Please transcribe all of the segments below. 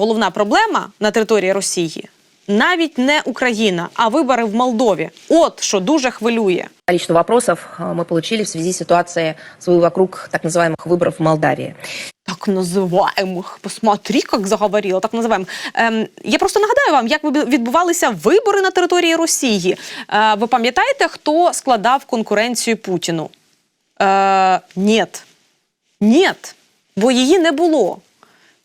Головна проблема на території Росії навіть не Україна, а вибори в Молдові. От що дуже хвилює. Количество вопросов э, мы получили в связи с ситуацией вокруг так называемых выборов в Молдавии. Так називаємих. Посмотри, як заговорила, так називаємо. Ем, я просто нагадаю вам, як ви- відбувалися вибори на території Росії. Е, ви пам'ятаєте, хто складав конкуренцію Путіну? Е, Нєт. Нєт. Бо її не було.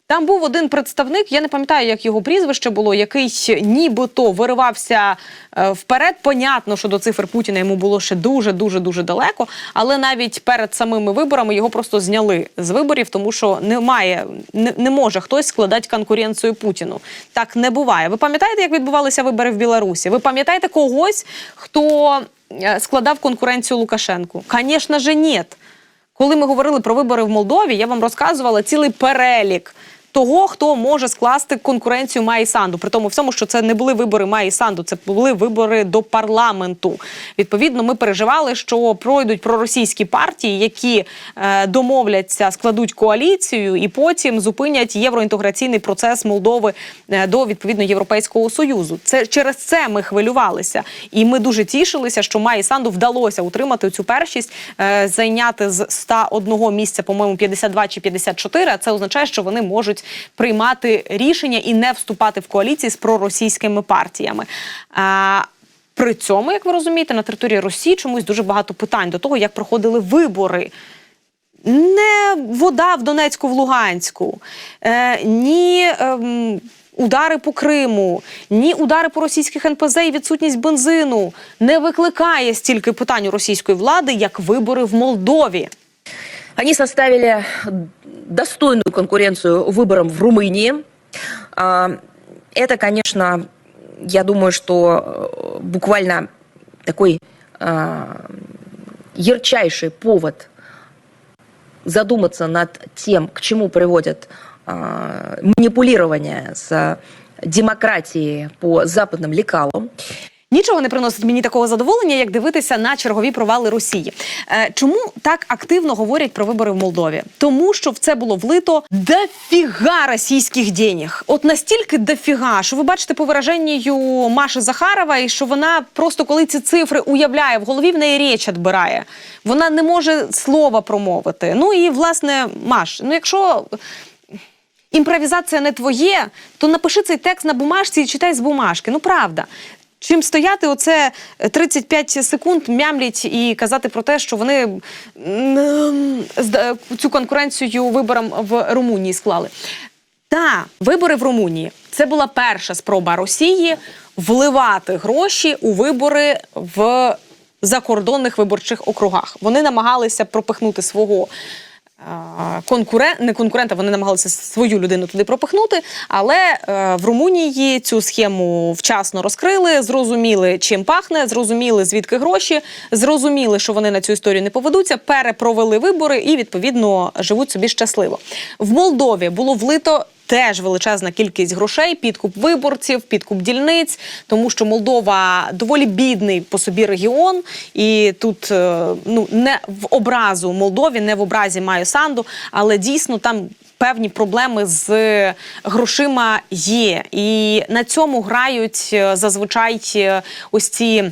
Там був один представник, я не пам'ятаю, як його прізвище було, який нібито виривався е, вперед. Понятно, що до цифр Путіна йому було ще дуже, дуже, дуже далеко. Але навіть перед самими виборами його просто зняли з виборів, тому що немає, не, не може хтось складати конкуренцію Путіну. Так не буває. Ви пам'ятаєте, як відбувалися вибори в Білорусі? Ви пам'ятаєте когось, хто е, складав конкуренцію Лукашенку? Звісно ж, ні. Коли ми говорили про вибори в Молдові, я вам розказувала цілий перелік того, хто може скласти конкуренцію Маї Санду. При тому всьому, що це не були вибори Маї Санду, це були вибори до парламенту. Відповідно, ми переживали, що пройдуть проросійські партії, які е, домовляться, складуть коаліцію і потім зупинять євроінтеграційний процес Молдови е, до відповідно Європейського союзу. Це через це ми хвилювалися, і ми дуже тішилися, що Маї Санду вдалося утримати цю першість, е, зайняти з 101 місця, по-моєму, 52 чи 54, А це означає, що вони можуть приймати рішення і не вступати в коаліції з проросійськими партіями. А, при цьому, як ви розумієте, на території Росії чомусь дуже багато питань до того, як проходили вибори. Не вода в Донецьку, в Луганську, е, ні ем, удари по Криму, ні удари по російських НПЗ і відсутність бензину не викликає стільки питань у російської влади, як вибори в Молдові. Они составили достойную конкуренцию выборам в Румынии. А, Это, конечно, я думаю, что э, буквально такой а, ярчайший повод задуматься над тем, к чему приводит а, манипулирование с демократией по западным лекалам. Нічого не приносить мені такого задоволення, як дивитися на чергові провали Росії. Е, чому так активно говорять про вибори в Молдові? Тому що в це було влито дофіга російських денег. От настільки дофіга, що ви бачите по вираженню Маші Захарової, що вона просто коли ці цифри уявляє в голові, в неї річ відбирає. Вона не може слова промовити. Ну і власне, Маш, ну якщо імпровізація не твоє, то напиши цей текст на бумажці і читай з бумажки. Ну правда. Чим стояти оце 35 секунд, мямлять і казати про те, що вони м, цю конкуренцію виборам в Румунії склали. Та вибори в Румунії це була перша спроба Росії вливати гроші у вибори в закордонних виборчих округах. Вони намагалися пропихнути свого конкурент, не конкурента, вони намагалися свою людину туди пропихнути. Але е, в Румунії цю схему вчасно розкрили, зрозуміли, чим пахне, зрозуміли, звідки гроші, зрозуміли, що вони на цю історію не поведуться, перепровели вибори і відповідно живуть собі щасливо. В Молдові було влито. Теж величезна кількість грошей, підкуп виборців, підкуп дільниць, тому що Молдова доволі бідний по собі регіон, і тут е, ну не в образу Молдові, не в образі Маю Санду, але дійсно там певні проблеми з грошима є. І на цьому грають е, зазвичай е, ось ці.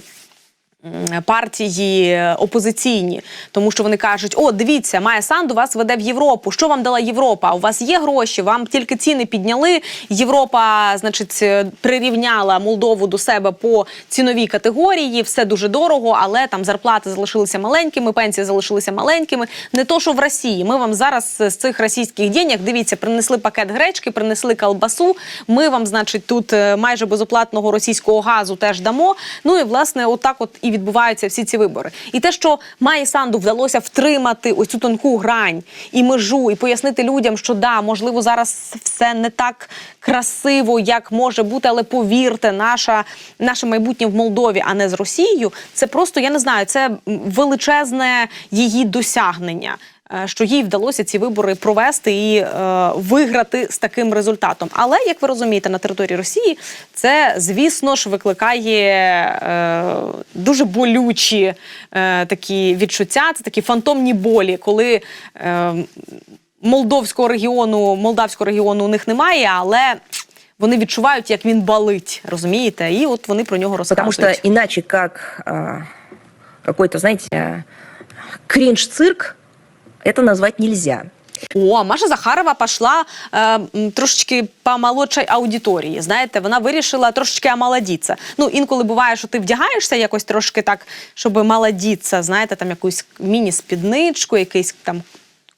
Партії опозиційні, тому що вони кажуть: о, дивіться, Майя Санду вас веде в Європу. Що вам дала Європа? У вас є гроші, вам тільки ціни підняли. Європа, значить, е, прирівняла Молдову до себе по ціновій категорії. Все дуже дорого, але там зарплати залишилися маленькими, пенсії залишилися маленькими. Не то, що в Росії. Ми вам зараз з цих російських денег, дивіться, принесли пакет гречки, принесли колбасу. Ми вам, значить, тут е, майже безоплатного російського газу теж дамо. Ну і власне, отак, от і відбуваються всі ці вибори. І те, що Майі Санду вдалося втримати ось цю тонку грань і межу, і пояснити людям, що да, можливо, зараз все не так красиво, як може бути, але повірте, наша наше майбутнє в Молдові, а не з Росією. Це просто я не знаю, це величезне її досягнення. Е, Що їй вдалося ці вибори провести і е, виграти з таким результатом. Але як ви розумієте, на території Росії це, звісно ж, викликає е, дуже болючі е, такі відчуття. Це такі фантомні болі, коли. Е, молдовського регіону, молдавського регіону у них немає, але вони відчувають, як він балить, розумієте? І от вони про нього розказують. что иначе как а, какой-то, знаете, кринж-цирк, это назвать нельзя. О, Маша Захарова пішла е, трошечки по молодшій аудиторії. Знаєте, вона вирішила трошечки омолодіться. Ну, інколи буває, що ти вдягаєшся якось трошки так, щоб молодіться, знаєте, там якусь міні-спідничку, якийсь там.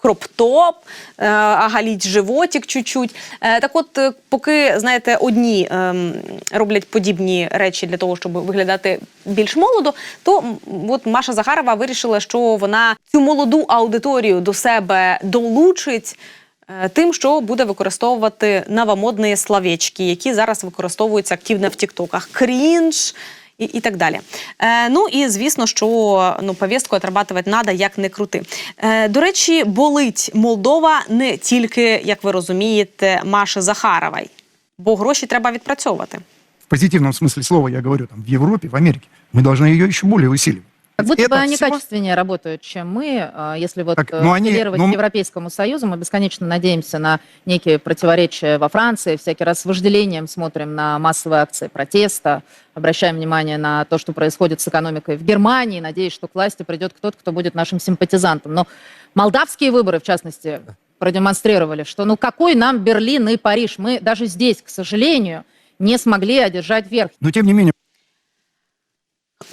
Кроп-топ, е, животик чуть-чуть. Е, так от, е, поки, знаєте, одні ем, роблять подібні речі для того, щоб виглядати більш молодо, то от Маша Захарова вирішила, що вона цю молоду аудиторію до себе долучить тим, що буде використовувати новомодні словечки, які зараз використовуються активно в Тіктоках. Крінж І, і так далі. Е, ну і звісно, що ну повістку отрабатувати треба, як не крути. Е, до речі, болить Молдова не тільки, як ви розумієте, Маші Захаровій, бо гроші треба відпрацьовувати. в позитивном смысле слова я говорю, там, в Европе, в Америке, мы должны ее еще более усиливать. Как будто бы они всего- качественнее работают, чем мы. А Если вот Так, э, ну, они- ну, к Европейскому Союзу, мы бесконечно надеемся на некие противоречия во Франции, всякий раз с вожделением смотрим на массовые акции протеста, обращаем внимание на то, что происходит с экономикой в Германии, надеюсь, что к власти придет кто-то, кто будет нашим симпатизантом. Но молдавские выборы, в частности, продемонстрировали, что ну какой нам Берлин и Париж? Мы даже здесь, к сожалению, не смогли одержать верх. Но тем не менее,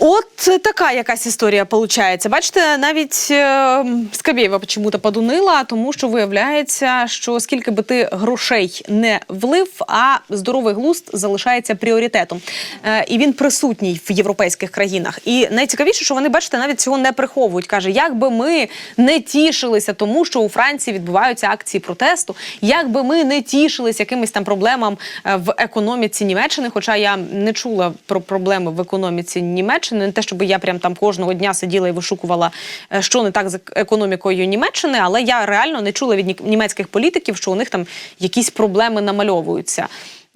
От така якась історія виходить. Бачите, навіть е, Скабєєва чому-то подунила, тому що виявляється, що скільки би ти грошей не влив, а здоровий глузд залишається пріоритетом. Е, і він присутній в європейських країнах. І найцікавіше, що вони, бачите, навіть цього не приховують. Каже, як би ми не тішилися тому, що у Франції відбуваються акції протесту, як би ми не тішилися якимось там проблемам е, в економіці Німеччини, хоча я не чула про проблеми в економіці Німеччини, не те, щоб я прям там кожного дня сиділа і вишукувала, е, що не так з економікою Німеччини, але я реально не чула від німецьких політиків, що у них там якісь проблеми намальовуються.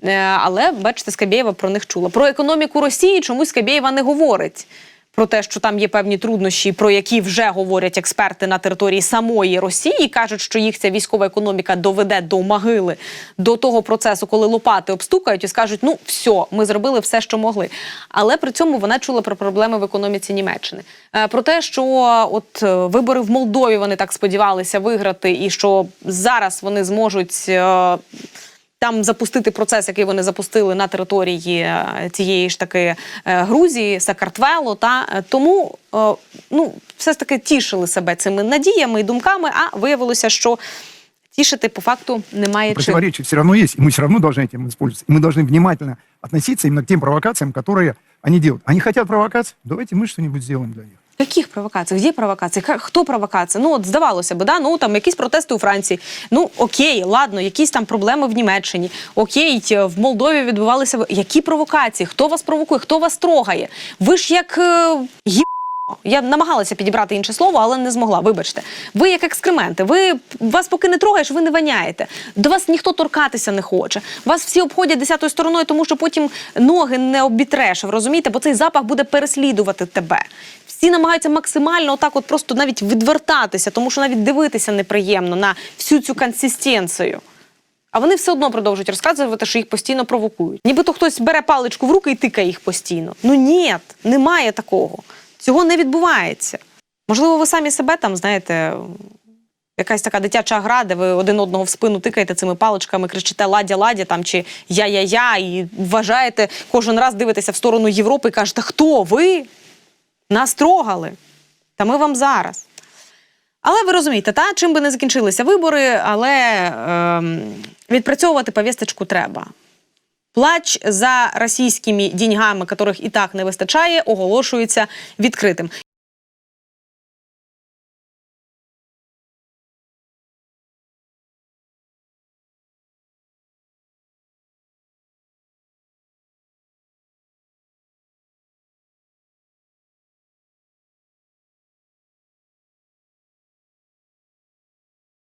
Е, Але бачите, Скабєєва про них чула. Про економіку Росії чомусь Скабєєва не говорить. Про те, що там є певні труднощі, про які вже говорять експерти на території самої Росії, кажуть, що їх ця військова економіка доведе до могили, до того процесу, коли лопати обстукають і скажуть: ну все, ми зробили все, що могли. Але при цьому вона чула про проблеми в економіці Німеччини. Е, Про те, що от е, вибори в Молдові вони так сподівалися виграти, і що зараз вони зможуть е, там запустити процес, який вони запустили на території е, цієї ж таки е, Грузії, Сакартвело. Та Е, тому е, ну все ж таки тішили себе цими надіями і думками. А виявилося, що тішити по факту немає чим. противоречия все равно есть, и мы все равно должны этим использоваться. И мы должны внимательно относиться именно к тем провокациям, которые они делают. Они хотят провокаций? Давайте мы что-нибудь сделаем для них. яких провокацій? Де провокації? Хто провокація? Ну от здавалося би, да? ну там якісь протести у Франції. Ну окей, ладно, якісь там проблеми в Німеччині. Окей, в Молдові відбувалися. Які провокації? Хто вас провокує? Хто вас трогає? Ви ж як е, є. Я намагалася підібрати інше слово, але не змогла. Вибачте, ви як екскременти. Ви вас поки не трогаєш, ви не воняєте. До вас ніхто торкатися не хоче. Вас всі обходять десятою стороною, тому що потім ноги не обітреш. Розумієте, бо цей запах буде переслідувати тебе. Всі намагаються максимально отак, от просто навіть відвертатися, тому що навіть дивитися неприємно на всю цю консистенцію. А вони все одно продовжують розказувати, що їх постійно провокують. Нібито хтось бере паличку в руки і тикає їх постійно. Ну ні, немає такого. Цього не відбувається. Можливо, ви самі себе там, знаєте, якась така дитяча гра, де ви один одного в спину тикаєте цими паличками, кричите ладя, ладя там чи я-я-я, і вважаєте, кожен раз дивитеся в сторону Європи і кажете, хто ви? Нас трогали. Та ми вам зараз. Але ви розумієте, та чим би не закінчилися вибори, але ем, відпрацьовувати повісточку треба. Плач за російськими деньгами, яких і так не вистачає, оголошується відкритим.